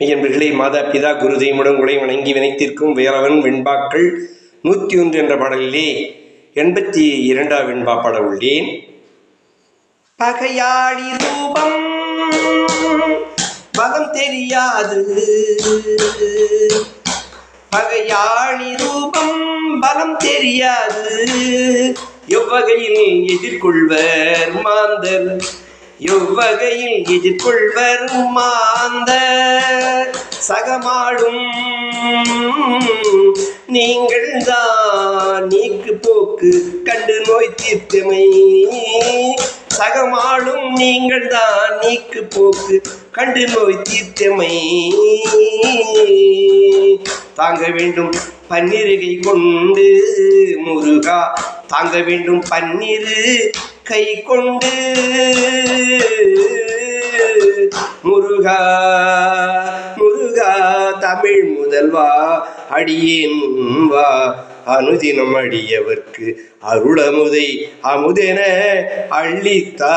மெய்யன்பர்களே மாதா பிதா குரு தெய்வமுடன் உடை வணங்கி வினைத்திருக்கும் வேறவன் வெண்பாக்கள் நூற்றி ஒன்று என்ற பாடலிலே எண்பத்தி இரண்டாம் வெண்பா பாட உள்ளேன். பகையாளி ரூபம் பலம் தெரியாது. பகையாளி ரூபம் பலம் தெரியாது. எவ்வகையில் எதிர்கொள்வர் மாந்தர்? எவ்வகையில் எதிர்கொள்வர் மாந்தர்? சகமாடும். நீங்கள் தான் நீக்கு போக்கு கண்டு நோய் தீர்த்தமை. சகமாளும் நீங்கள் தான் நீக்கு போக்கு கண்டு நோய் தீர்த்தமை. தாங்க வேண்டும் பன்னிருகை கொண்டு முருகா. தாங்க வேண்டும் பன்னிரு கை கொண்டு முருகா முருகா. தமிழ் முதல்வா அடியேன் வா அனுதினம் அடியவர்க்கு அருளமுதை அமுதென அள்ளித்தா.